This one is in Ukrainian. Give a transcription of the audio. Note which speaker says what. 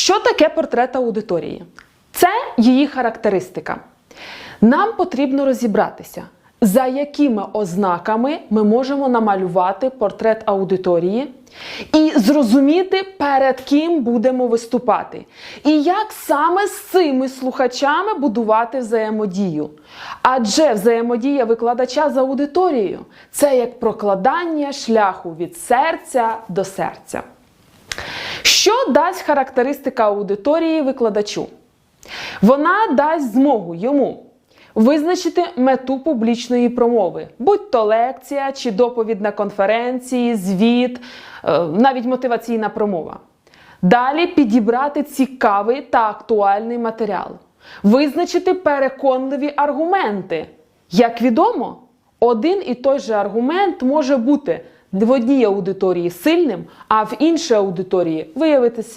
Speaker 1: Що таке портрет аудиторії? Це її характеристика. Нам потрібно розібратися, за якими ознаками ми можемо намалювати портрет аудиторії і зрозуміти, перед ким будемо виступати, і як саме з цими слухачами будувати взаємодію. Адже взаємодія викладача з аудиторією це як прокладання шляху від серця до серця. Що дасть характеристика аудиторії викладачу? Вона дасть змогу йому визначити мету публічної промови, будь то лекція чи доповідь на конференції, звіт, е, навіть мотиваційна промова. Далі підібрати цікавий та актуальний матеріал, визначити переконливі аргументи. Як відомо, один і той же аргумент може бути в одній аудиторії сильним, а в іншій аудиторії виявитися